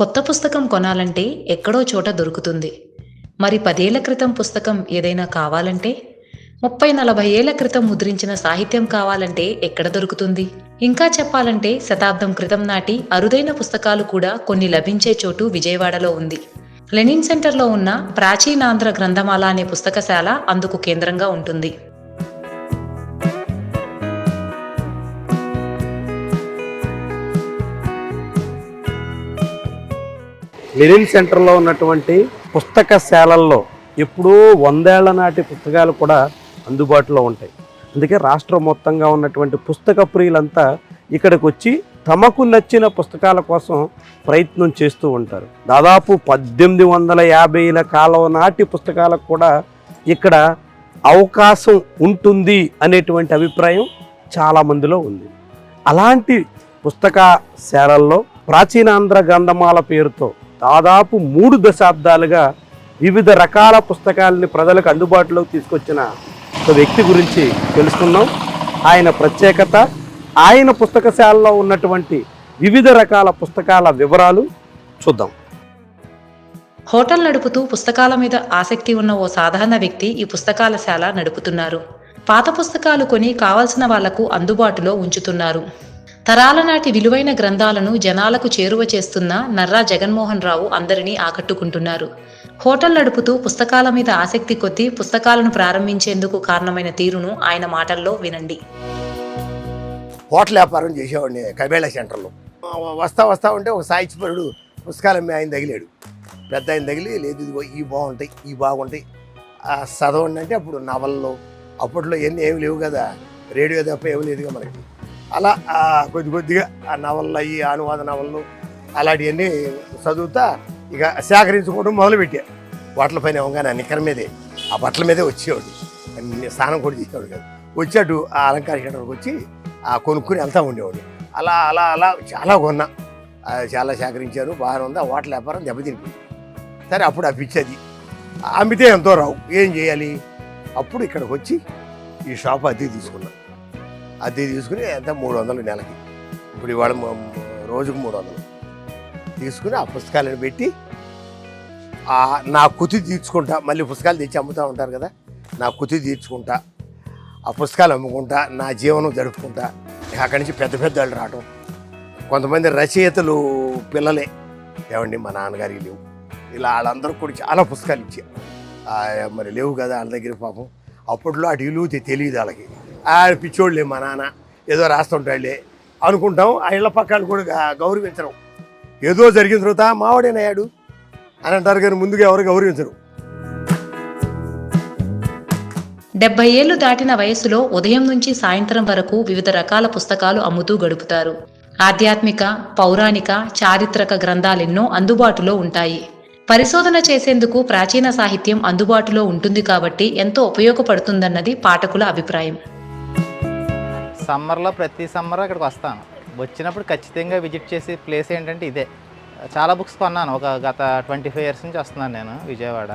కొత్త పుస్తకం కొనాలంటే ఎక్కడో చోట దొరుకుతుంది. మరి పదేళ్ళ క్రితం పుస్తకం ఏదైనా కావాలంటే? ముప్పై నలభై ఏళ్ళ క్రితం ముద్రించిన సాహిత్యం కావాలంటే ఎక్కడ దొరుకుతుంది? ఇంకా చెప్పాలంటే శతాబ్దం క్రితం నాటి అరుదైన పుస్తకాలు కూడా కొన్ని లభించే చోటు విజయవాడలో ఉంది. లెనిన్ సెంటర్లో ఉన్న ప్రాచీనాంధ్ర గ్రంథమాల అనే పుస్తకశాల అందుకు కేంద్రంగా ఉంటుంది. లెనిన్ సెంటర్లో ఉన్నటువంటి పుస్తకశాలల్లో ఎప్పుడూ వందేళ్ళ నాటి పుస్తకాలు కూడా అందుబాటులో ఉంటాయి. అందుకే రాష్ట్రం మొత్తంగా ఉన్నటువంటి పుస్తక ప్రియులంతా ఇక్కడికి వచ్చి తమకు నచ్చిన పుస్తకాల కోసం ప్రయత్నం చేస్తూ ఉంటారు. దాదాపు పద్దెనిమిది వందల యాభైల కాలం నాటి పుస్తకాలకు కూడా ఇక్కడ అవకాశం ఉంటుంది అనేటువంటి అభిప్రాయం చాలా మందిలో ఉంది. అలాంటి పుస్తకశాలల్లో ప్రాచీనాంధ్ర గ్రంథమాల పేరుతో దాదాపు మూడు దశాబ్దాలుగా వివిధ రకాల పుస్తకాలని ప్రజలకు అందుబాటులోకి తీసుకొచ్చిన ఒక వ్యక్తి గురించి తెలుసుకుందాం. ఆయన ప్రత్యేకత ఆయన పుస్తకశాలలో ఉన్నటువంటి వివిధ రకాల పుస్తకాల వివరాలు చూద్దాం. హోటల్ నడుపుతూ పుస్తకాల మీద ఆసక్తి ఉన్న ఓ సాధారణ వ్యక్తి ఈ పుస్తకాల శాల నడుపుతున్నారు. పాత పుస్తకాలు కొని కావలసిన వాళ్ళకు అందుబాటులో ఉంచుతున్నారు. తరాల నాటి విలువైన గ్రంథాలను జనాలకు చేరువ చేస్తున్న నర్రా జగన్మోహన్ రావు అందరినీ ఆకట్టుకుంటున్నారు. హోటల్ నడుపుతూ పుస్తకాల మీద ఆసక్తి కొద్దీ పుస్తకాలను ప్రారంభించేందుకు కారణమైన తీరును ఆయన మాటల్లో వినండి. హోటల్ వ్యాపారం చేసేవాడిని కబేళ సెంటర్లో. వస్తా వస్తా ఉంటే ఒక సాహిత్యపరుడు పుస్తకాలు అమ్మే ఆయన తగిలాడు. పెద్ద ఆయన తగిలి లేదు ఇదిగో ఈ బాగుంటాయి ఈ బాగుంటాయి. ఆ చదవండి అంటే అప్పుడు నవల్లో అప్పట్లో ఎన్ని ఏమి లేవు కదా రేడియో తప్ప ఏమి లేదుగా మనకి. అలా కొద్ది కొద్దిగా ఆ నవళ్ళు అయ్యి అనువాద నవళ్ళు అలాంటివన్నీ చదువుతా ఇక సేకరించుకోవడం మొదలుపెట్టా. వాటిల పైన ఇవ్వగానే నిక్కర మీదే ఆ బట్టల మీదే వచ్చేవాడు. స్నానం కూడా చేసేవాడు కాదు. వచ్చాడు ఆ అలంకార సెంటర్కి వచ్చి ఆ కొనుక్కుని వెళ్తా ఉండేవాడు. అలా అలా అలా చాలా కొన్నా. చాలా సేకరించాను బాగానే ఉంది. ఆ హోటల్ వ్యాపారం దెబ్బతినిపోయింది. సరే అప్పుడు ఆ పిచ్చి అది. అమ్మితే ఎంతో రావు. ఏం చేయాలి? అప్పుడు ఇక్కడికి వచ్చి ఈ షాప్ అద్దె తీసుకున్నాను అద్దె తీసుకుని ఎంత మూడు వందలు నెలకి. ఇప్పుడు ఇవాళ రోజుకు మూడు వందలు. తీసుకుని ఆ పుస్తకాలను పెట్టి నా కుతి తీర్చుకుంటా మళ్ళీ పుస్తకాలు తెచ్చి అమ్ముతూ ఉంటారు కదా నా కుతి తీర్చుకుంటా ఆ పుస్తకాలు అమ్ముకుంటా నా జీవనం జరుపుకుంటా అక్కడి నుంచి పెద్ద పెద్ద వాళ్ళు రావటం. కొంతమంది రచయితలు పిల్లలే. ఏమండి మా నాన్నగారికి లేవు. ఇలా వాళ్ళందరూ కూడా చాలా పుస్తకాలు ఇచ్చారు. మరి లేవు కదా వాళ్ళ దగ్గర పాపం. అప్పట్లో అటు ఇల్లు తెలియదు వాళ్ళకి. ఆ పిచ్చోళ్ళే మా నాన్న. ఏదో రాస్తుంటాళ్ళే అనుకుంటాం ఆ ఇళ్ళ పక్కన కూడా గా- గౌరవించడం ఏదో జరిగిన తర్వాత మావాడేనయ్యాడు? అని అంటారు కానీ ముందుగా ఎవరు గౌరవించరు. డెబ్బై ఏళ్ళు దాటిన వయసులో ఉదయం నుంచి సాయంత్రం వరకు వివిధ రకాల పుస్తకాలు అమ్ముతూ గడుపుతారు. ఆధ్యాత్మిక పౌరాణిక చారిత్రక గ్రంథాలెన్నో అందుబాటులో ఉంటాయి. పరిశోధన చేసేందుకు ప్రాచీన సాహిత్యం అందుబాటులో ఉంటుంది కాబట్టి ఎంతో ఉపయోగపడుతుందన్నది పాఠకుల అభిప్రాయం. సమ్మర్లో ప్రతి సమ్మర్ ఇక్కడికి వస్తాను. వచ్చినప్పుడు ఖచ్చితంగా విజిట్ చేసే ప్లేస్ ఏంటంటే ఇదే. చాలా బుక్స్ కొన్నాను. ఒక గత ట్వంటీ ఫైవ్ ఇయర్స్ నుంచి వస్తున్నాను నేను విజయవాడ.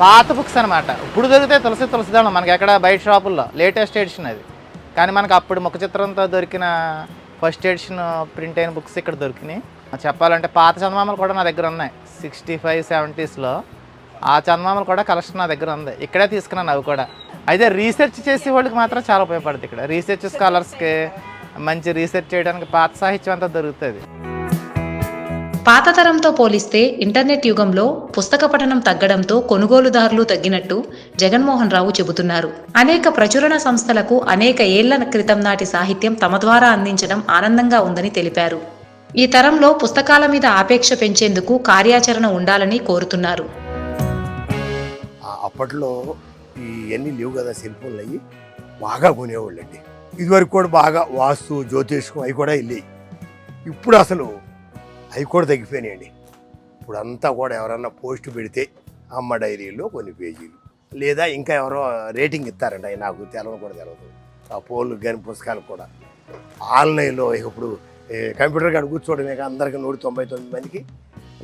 పాత బుక్స్ అనమాట ఇప్పుడు దొరికితే తులసి తులసిదళం మనకి ఎక్కడ బయట షాపుల్లో లేటెస్ట్ ఎడిషన్ అది. కానీ మనకి అప్పుడు ముఖ చిత్రంతో దొరికిన ఫస్ట్ ఎడిషన్ ప్రింట్ అయిన బుక్స్ ఇక్కడ దొరికినాయి. చెప్పాలంటే పాత చందమామలు కూడా నా దగ్గర ఉన్నాయి. సిక్స్టీ ఫైవ్ సెవెంటీస్లో ఆ చందమామలు కూడా కలెక్షన్ నా దగ్గర ఉంది. ఇక్కడే తీసుకున్నాను అవి కూడా. అయితే రీసెర్చ్ చేసే వాళ్ళకి మాత్రం చాలా ఉపయోగపడుతుంది ఇక్కడ. రీసెర్చ్ స్కాలర్స్కి మంచి రీసెర్చ్ చేయడానికి పాత సాహిత్యం అంతా దొరుకుతుంది. పాత తరంతో పోలిస్తే ఇంటర్నెట్ యుగంలో పుస్తక పఠనం తగ్గడంతో కొనుగోలుదారులు తగ్గినట్టు జగన్మోహన్ రావు చెబుతున్నారు. అనేక ప్రచురణ సంస్థలకు అనేక ఏళ్ళ క్రితం నాటి సాహిత్యం తమ ద్వారా అందించడం ఆనందంగా ఉందని తెలిపారు. ఈ తరంలో పుస్తకాల మీద ఆపేక్ష పెంచేందుకు కార్యాచరణ ఉండాలని కోరుతున్నారు. అప్పట్లో ఇవన్నీ లేవు కదా సెల్ ఫోన్లు అయ్యి. బాగా కొనేవాళ్ళండి. ఇదివరకు కూడా బాగా వాస్తు జ్యోతిష్కం అవి కూడా వెళ్ళాయి ఇప్పుడు అసలు అవి కూడా తగ్గిపోయినాయండి. ఇప్పుడు అంతా కూడా ఎవరన్నా పోస్ట్ పెడితే అమ్మ డైరీలో కొన్ని పేజీలు. లేదా ఇంకా ఎవరో రేటింగ్ ఇస్తారండి అవి నాకు తెలవని కూడా తెలవదు. ఆ పోలు కానీ పుస్తకాలు కూడా. ఆన్లైన్లో ఇప్పుడు ఏ, కంప్యూటర్ కాడ కూర్చోవడమే అందరికీ నూట తొంభై తొమ్మిది మందికి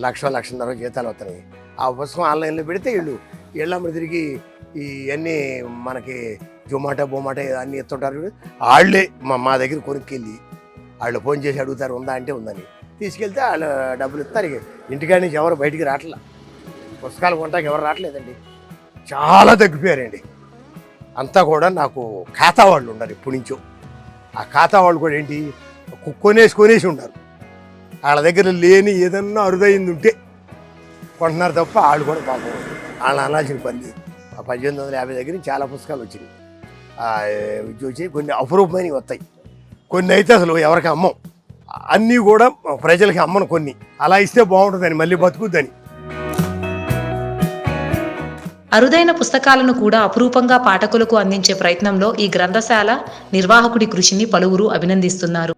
లక్ష లక్షన్నర జీతాలు వస్తున్నాయి. ఆ పుస్తకం ఆన్లైన్లో పెడితే వీళ్ళు వీళ్ళమ్మడి తిరిగి ఇవన్నీ మనకి జొమాటో బొమాటో అన్నీ ఎత్తుంటారు వాళ్ళే మా మా దగ్గర కొనుక్కెళ్ళి వాళ్ళు ఫోన్ చేసి అడుగుతారు ఉందా? అంటే ఉందని. తీసుకెళ్తే వాళ్ళు డబ్బులు ఇస్తారు. ఇక ఇంటికాడి నుంచి ఎవరు బయటికి రావట్లా పుస్తకాలు కొనడానికి ఎవరు రావట్లేదండి చాలా తగ్గిపోయారండి. అంతా కూడా నాకు ఖాతా వాళ్ళు ఉన్నారు ఇప్పటి నుంచో. ఆ ఖాతా వాళ్ళు కూడా ఏంటి? కొనేసి కొనేసి ఉన్నారు వాళ్ళ దగ్గర లేని ఏదన్నా అరుదైంది ఉంటే కొంటున్నారు తప్ప వాళ్ళు కూడా పాపం. వాళ్ళు అనాల్సిన పని లేదు. పద్దెనిమిది వందల యాభై దగ్గర చాలా పుస్తకాలు వచ్చినాయి ఆ, వచ్చి కొన్ని అపురూపమైనవి వస్తాయి. కొన్ని అయితే అసలు ఎవరికి అమ్మం. అన్నీ కూడా ప్రజలకి అమ్మను కొన్ని. అలా ఇస్తే బాగుంటుందని మళ్ళీ బతుకుద్దని. అరుదైన పుస్తకాలను కూడా అపురూపంగా పాఠకులకు అందించే ప్రయత్నంలో ఈ గ్రంథశాల నిర్వాహకుడి కృషిని పలువురు అభినందిస్తున్నారు.